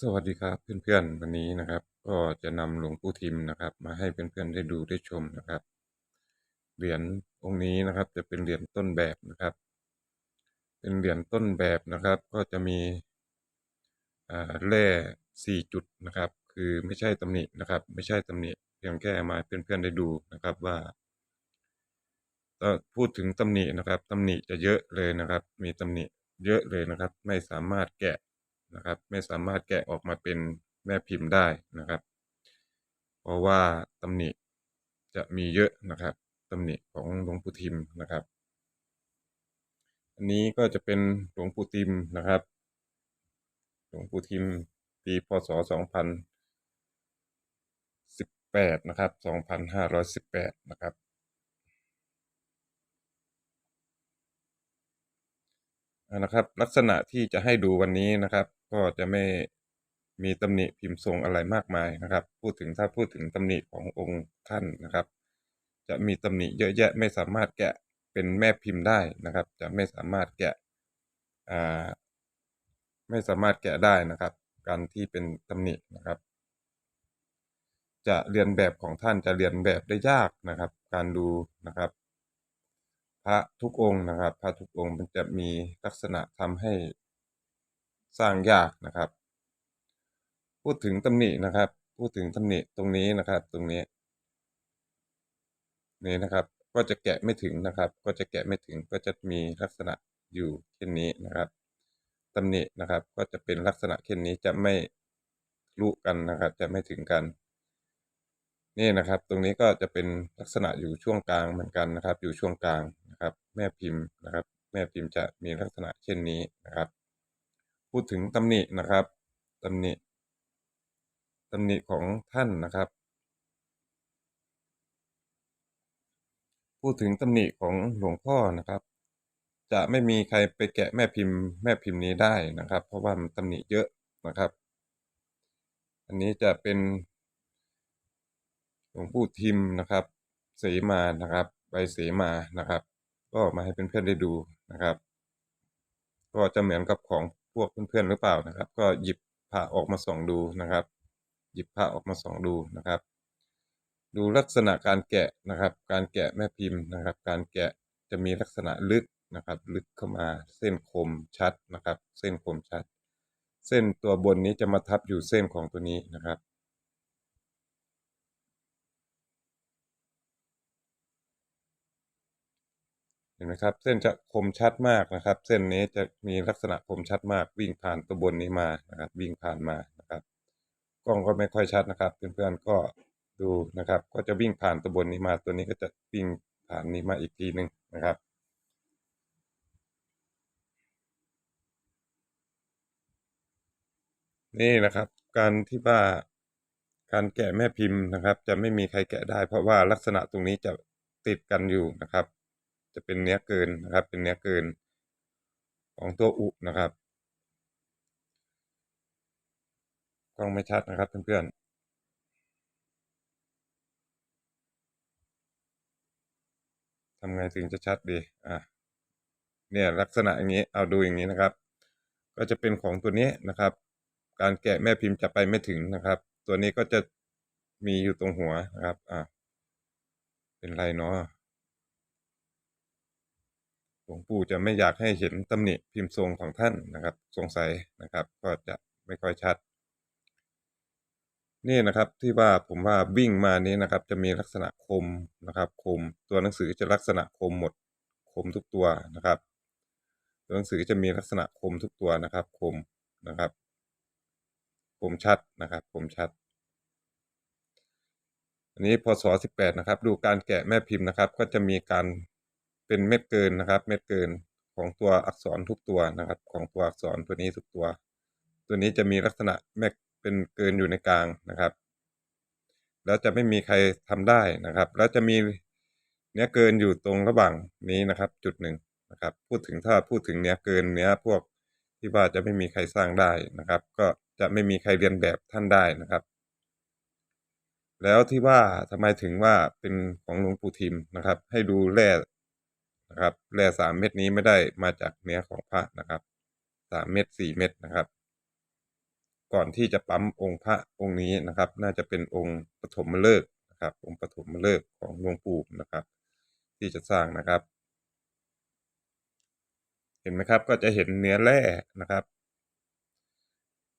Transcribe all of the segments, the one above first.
สวัสดีครับเพื่อนๆวันนี้นะครับ ก็จะนำหลวงปู่ทิมนะครับ มาให้เพื่อนๆได้ดูได้ชมนะครับเหรียญองค์นี้นะครับ จะเป็นเหรียญต้นแบบนะครับ เป็นเหรียญต้นแบบนะครับ ก็จะมีอ่าแร่สี่จุดนะครับ คือไม่ใช่ตำหนินะครับ ไม่ใช่ตำหนิเพียงแค่มาเพื่อนๆได้ดูนะครับว่าพูดถึงตำหนินะครับตำหนิจะเยอะเลยนะครับ มีตำหนิเยอะเลยนะครับ ไม่สามารถแกะ นะครับ ไม่สามารถแกะออกมาเป็นแม่พิมพ์ได้นะครับ เพราะว่าตำหนิจะมีเยอะนะครับตำหนิของหลวงปู่ทิมนะครับ อันนี้ก็จะเป็นหลวงปู่ทิมนะครับ หลวงปู่ทิมปีพศสองพันสิบแปดนะครับสองพันห้าร้อยสิบแปดนะครับ อ่า นะครับ ลักษณะที่จะให้ดูวันนี้นะครับ ก็จะไม่มีตำหนิพิมพ์ทรงอะไรมากมายนะครับ พูดถึงถ้าพูดถึงตำหนิขององค์ท่านนะครับ จะมีตำหนิเยอะแยะไม่สามารถแกะเป็นแม่พิมพ์ได้นะครับ จะไม่สามารถแกะอ่าไม่สามารถแกะได้นะครับ การที่เป็นตำหนินะครับ จะเรียนแบบของท่านจะเรียนแบบได้ยากนะครับ การดูนะครับ พระทุกองค์นะครับ พระทุกองค์มันจะมีลักษณะทำให้สร้างยากนะครับ พูดถึงตำหนินะครับ พูดถึงตำหนิตรงนี้นะครับ ตรงนี้ นี่นะครับ ก็จะแกะไม่ถึงนะครับ ก็จะแกะไม่ถึงก็จะมีลักษณะอยู่เช่นนี้นะครับตำหนินะครับ ก็จะเป็นลักษณะเช่นนี้จะไม่รู้กันนะครับ จะไม่ถึงกันนี่นะครับ ตรงนี้ก็จะเป็นลักษณะอยู่ช่วงกลางเหมือนกันนะครับ อยู่ช่วงกลาง นะครับ แม่พิมพ์นะครับ แม่พิมพ์จะมีลักษณะเช่นนี้นะครับ พูดถึงตำหนินะครับตำหนิตำหนิของท่านนะครับ พูดถึงตำหนิของหลวงพ่อนะครับ จะไม่มีใครไปแกะแม่พิมพ์ แม่พิมพ์นี้ได้นะครับ เพราะว่ามันตำหนิเยอะนะครับ อันนี้จะเป็นหลวงปู่ทิมนะครับ เสมานะครับใบเสมานะครับ ก็มาให้เพื่อนๆได้ดูนะครับ ก็จะเหมือนกับของพวกเพื่อนๆหรือเปล่านะครับ ก็หยิบพระออกมาส่องดูนะครับ หยิบพระออกมาส่องดูนะครับ ดูลักษณะการแกะนะครับ การแกะแม่พิมพ์นะครับ การแกะจะมีลักษณะลึกนะครับ ลึกเข้ามาเส้นคมชัดนะครับ เส้นคมชัด เส้นตัวบนนี้จะมาทับอยู่เส้นของตัวนี้นะครับ เห็นไหมครับ เส้นจะคมชัดมากนะครับ เส้นนี้จะมีลักษณะคมชัดมาก วิ่งผ่านตัวบนนี้มานะครับ วิ่งผ่านมานะครับ กล้องก็ไม่ค่อยชัดนะครับ เพื่อนๆก็ดูนะครับ ก็จะวิ่งผ่านตัวบนนี้มา ตัวนี้ก็จะวิ่งผ่านนี้มาอีกทีหนึ่งนะครับนี่นะครับ การที่ว่าการแกะแม่พิมพ์นะครับ จะไม่มีใครแกะได้ เพราะว่าลักษณะตรงนี้จะติดกันอยู่นะครับ จะเป็นเนื้อเกินนะครับ เป็นเนื้อเกินของตัวอุนะครับกล้องไม่ชัดนะครับเพื่อนๆทำไงถึงจะชัดดี อะ เนี่ยลักษณะอย่างนี้ เอาดูอย่างนี้นะครับ ก็จะเป็นของตัวนี้นะครับ การแกะแม่พิมพ์จะไปไม่ถึงนะครับ ตัวนี้ก็จะมีอยู่ตรงหัวนะครับ อะ เป็นไรเนาะ หลวงปู่จะไม่อยากให้เห็นตำหนิพิมพ์ทรงของท่านนะครับ สงสัยนะครับ ก็จะไม่ค่อยชัด นี่นะครับที่ว่าผมว่าวิ่งมานี้นะครับ จะมีลักษณะคมนะครับ คมตัวหนังสือจะลักษณะคมหมด คมทุกตัวนะครับ ตัวหนังสือจะมีลักษณะคมทุกตัวนะครับ คมนะครับ คมชัดนะครับ คมชัด อันนี้พศสิบแปดนะครับ ดูการแกะแม่พิมพ์นะครับ ก็จะมีการ เป็นเม็ดเกินนะครับ เม็ดเกินของตัวอักษรทุกตัวนะครับ ของตัวอักษรตัวนี้ทุกตัว ตัวนี้จะมีลักษณะแม่เป็นเกินอยู่ในกลางนะครับ แล้วจะไม่มีใครทำได้นะครับ แล้วจะมีเนื้อเกินอยู่ตรงระหว่างนี้นะครับ จุดหนึ่งนะครับ พูดถึงถ้าพูดถึงเนื้อเกินเนื้อพวกที่ว่าจะไม่มีใครสร้างได้นะครับ ก็จะไม่มีใครเรียนแบบท่านได้นะครับ แล้วที่ว่าทำไมถึงว่าเป็นของหลวงปู่ทิมนะครับ ให้ดูแร่ นะครับแร่สามเม็ดนี้ไม่ได้มาจากเนื้อของพระนะครับสามเม็ดสี่เม็ดนะครับ ก่อนที่จะปั๊มองค์พระองค์นี้นะครับ น่าจะเป็นองค์ปฐมฤกษ์นะครับ องค์ปฐมฤกษ์ของหลวงปู่นะครับ ที่จะสร้างนะครับ เห็นไหมครับก็จะเห็นเนื้อแร่นะครับ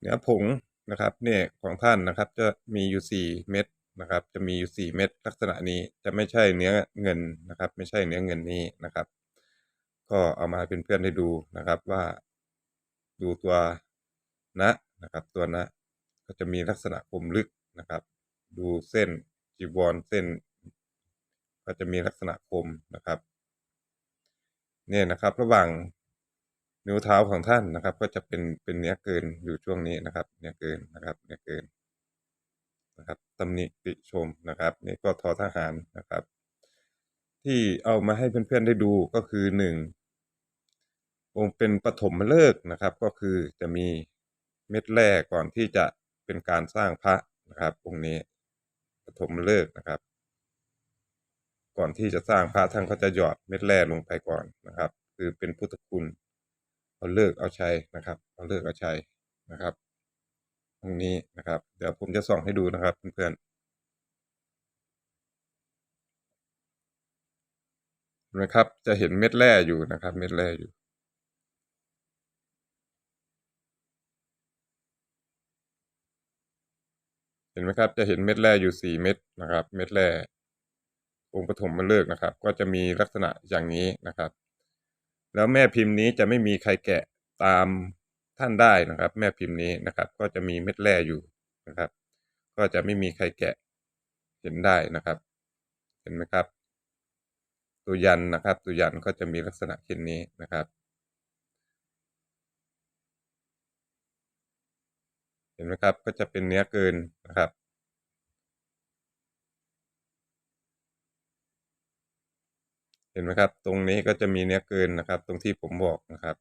เนื้อผงนะครับเนี่ยของท่านนะครับ จะมีอยู่สี่เม็ด นะครับ จะมีอยู่สี่เม็ดลักษณะนี้จะไม่ใช่เนื้อเงินนะครับ ไม่ใช่เนื้อเงินนี้นะครับ ก็เอามาเป็นเพื่อนให้ดูนะครับว่าดูตัวนะนะครับ ตัวนะก็จะมีลักษณะคมลึกนะครับ ดูเส้นจีวรเส้น ก็จะมีลักษณะคมนะครับเนี่ยนะครับ ระหว่างนิ้วเท้าของท่านนะครับ ก็จะเป็นเป็นเนื้อเกินอยู่ช่วงนี้นะครับ เนื้อเกินนะครับ เนื้อเกิน ตำหนิติชมนะครับนี่ก็ทอทหารนะครับ ที่เอามาให้เพื่อนๆได้ดูก็คือหนึ่งองค์เป็นปฐมฤกษ์นะครับ ก็คือจะมีเม็ดแร่ก่อนที่จะเป็นการสร้างพระนะครับ องค์นี้ปฐมฤกษ์นะครับ ก่อนที่จะสร้างพระท่านก็จะหยอดเม็ดแร่ลงไปก่อนนะครับ คือเป็นพุทธคุณเอาเลิกเอาใช้นะครับ เอาเลิกเอาใช้นะครับ ตรงนี้นะครับ เดี๋ยวผมจะส่องให้ดูนะครับเพื่อนๆนะครับจะเห็นเม็ดแร่อยู่นะครับ เม็ดแร่อยู่เห็นไหมครับ จะเห็นเม็ดแร่อยู่สี่เม็ดนะครับ เม็ดแร่องค์ปฐมมาเลิกนะครับ ก็จะมีลักษณะอย่างนี้นะครับ แล้วแม่พิมพ์นี้จะไม่มีใครแกะตาม ท่านได้นะครับ แม่พิมพ์นี้นะครับ ก็จะมีเม็ดแร่อยู่นะครับ ก็จะไม่มีใครแกะเห็นได้นะครับ เห็นไหมครับ ตัวยันนะครับ ตัวยันก็จะมีลักษณะเช่นนี้นะครับ เห็นไหมครับก็จะเป็นเนื้อเกินนะครับเห็นไหมครับ ตรงนี้ก็จะมีเนื้อเกินนะครับ ตรงที่ผมบอกนะครับ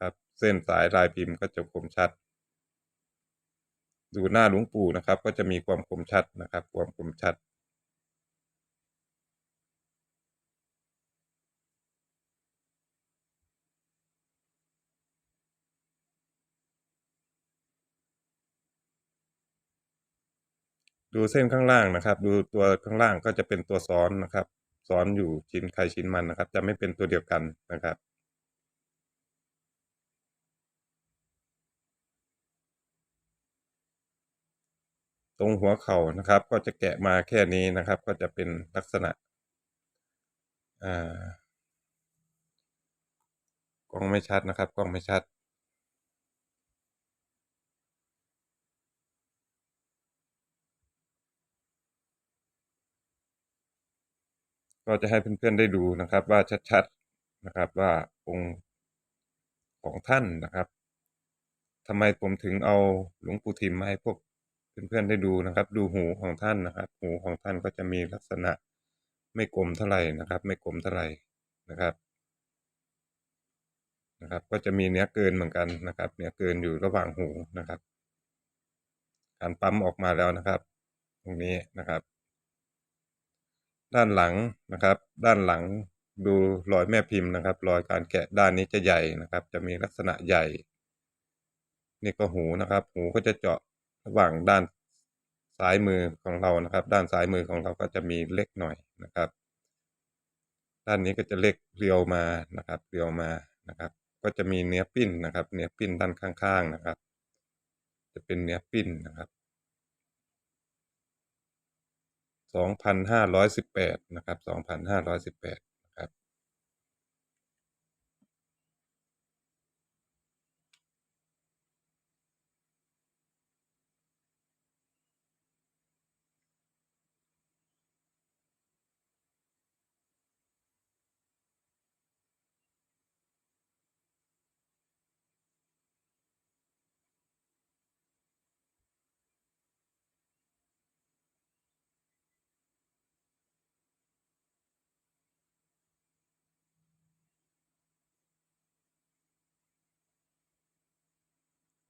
ครับ เส้นสายลายพิมพ์ก็จะคมชัด ดูหน้าหลวงปู่นะครับ ก็จะมีความคมชัดนะครับ ความคมชัด ดูเส้นข้างล่างนะครับ ดูตัวข้างล่างก็จะเป็นตัวซ้อนนะครับ ซ้อนอยู่ชิ้นใครชิ้นมันนะครับ จะไม่เป็นตัวเดียวกันนะครับ รงหัวเข่านะครับ ก็จะแกะมาแค่นี้นะครับ ก็จะเป็นลักษณะกล้องไม่ชัดนะครับ กล้องไม่ชัด ก็จะให้เพื่อนๆได้ดูนะครับว่าชัดๆนะครับว่าองค์ของท่านนะครับทำไมผมถึงเอาหลวงปู่ทิมมาให้พวก เพื่อนๆได้ดูนะครับ ดูหูของท่านนะครับ หูของท่านก็จะมีลักษณะไม่กลมเท่าไหร่นะครับ ไม่กลมเท่าไหร่นะครับนะครับ ก็จะมีเนื้อเกินเหมือนกันนะครับ เนื้อเกินอยู่ระหว่างหูนะครับ การปั๊มออกมาแล้วนะครับ ตรงนี้นะครับ ด้านหลังนะครับ ด้านหลังดูรอยแม่พิมพ์นะครับ รอยการแกะด้านนี้จะใหญ่นะครับ จะมีลักษณะใหญ่ นี่ก็หูนะครับ หูก็จะเจาะ ระหว่างด้านซ้ายมือของเรานะครับ ด้านซ้ายมือของเราก็จะมีเล็กหน่อยนะครับ ด้านนี้ก็จะเล็กเรียวมานะครับ เรียวมานะครับ ก็จะมีเนื้อปิ้นนะครับ เนื้อปิ้นด้านข้างๆนะครับ จะเป็นเนื้อปิ้นนะครับ2518 นะครับ 2518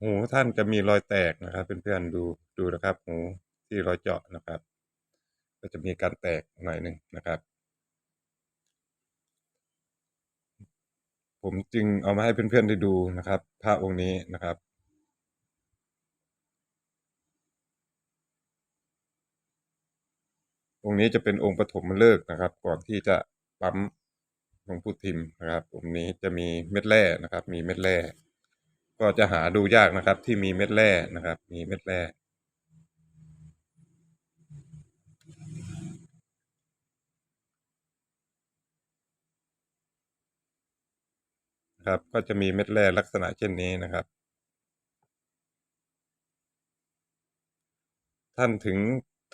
หูท่านจะมีรอยแตกนะครับเพื่อนๆดูดูนะครับ หูที่รอยเจาะนะครับ ก็จะมีการแตกหน่อยหนึ่งนะครับ ผมจึงเอามาให้เพื่อนๆได้ดูนะครับพระองค์นี้นะครับองค์นี้จะเป็นองค์ปฐมฤกษ์นะครับ ก่อนที่จะปั๊มหลวงปู่ทิมนะครับองค์นี้จะมีเม็ดแร่นะครับ มีเม็ดแร่ ก็จะหาดูยากนะครับ ที่มีเม็ดแร่นะครับ มีเม็ดแร่นะครับก็จะมีเม็ดแร่ลักษณะเช่นนี้นะครับ ท่านถึง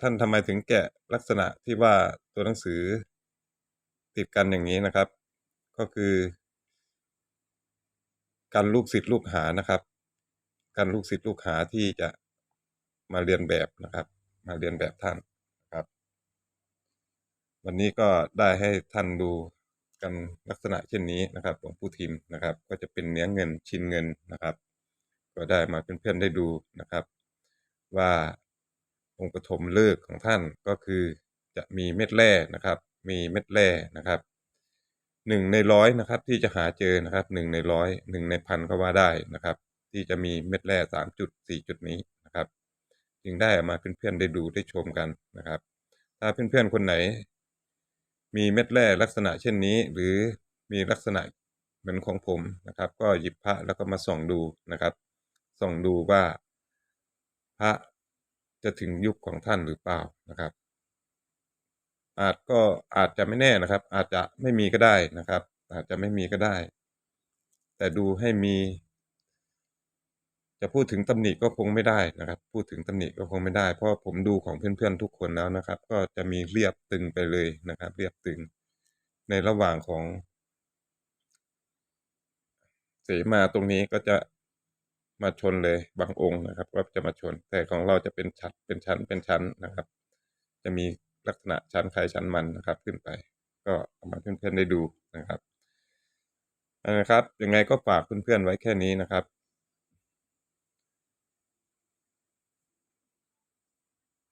ท่านทำไมถึงแกะลักษณะที่ว่าตัวหนังสือติดกันอย่างนี้นะครับ ก็คือ การลูกศิษย์ลูกหานะครับการลูกศิษย์ลูกหาที่จะมาเรียนแบบนะครับ มาเรียนแบบท่านนะครับ วันนี้ก็ได้ให้ท่านดูกันลักษณะเช่นนี้นะครับหลวงปู่ทิมนะครับ ก็จะเป็นเนื้อเงินชิ้นเงินนะครับ ก็ได้มาเพื่อนๆได้ดูนะครับ ว่าองค์ปฐมฤกษ์ของท่านก็คือจะมีเม็ดแร่นะครับ มีเม็ดแร่นะครับ หนึ่งในร้อยนะครับ ที่จะหาเจอนะครับหนึ่งในร้อยหนึ่งในพันก็ว่าได้นะครับ ที่จะมีเม็ดแร่สามจุดสี่จุดนี้นะครับ จึงได้เอามาเพื่อนๆได้ดูได้ชมกันนะครับ ถ้าเพื่อนๆคนไหน มีเม็ดแร่ลักษณะเช่นนี้ หรือมีลักษณะเหมือนของผมนะครับ ก็หยิบพระแล้วก็มาส่องดูนะครับ ส่องดูว่า พระจะถึงยุคของท่านหรือเปล่านะครับ อาจก็อาจจะไม่แน่นะครับ อาจจะไม่มีก็ได้นะครับ อาจจะไม่มีก็ได้ แต่ดูให้มี จะพูดถึงตำหนิก็คงไม่ได้นะครับ พูดถึงตำหนิก็คงไม่ได้ เพราะผมดูของเพื่อนๆทุกคนแล้วนะครับ ก็จะมีเรียบตึงไปเลยนะครับ เรียบตึงในระหว่างของเสมาตรงนี้ก็จะมาชนเลยบางองค์นะครับ ก็จะมาชน แต่ของเราจะเป็นชั้นเป็นชั้นเป็นชั้นนะครับ จะมี ลักษณะชั้นใครชั้นมันนะครับ ขึ้นไป ก็เอามาเพื่อนๆได้ดูนะครับนะครับ ยังไงก็ฝากเพื่อนๆไว้แค่นี้นะครับ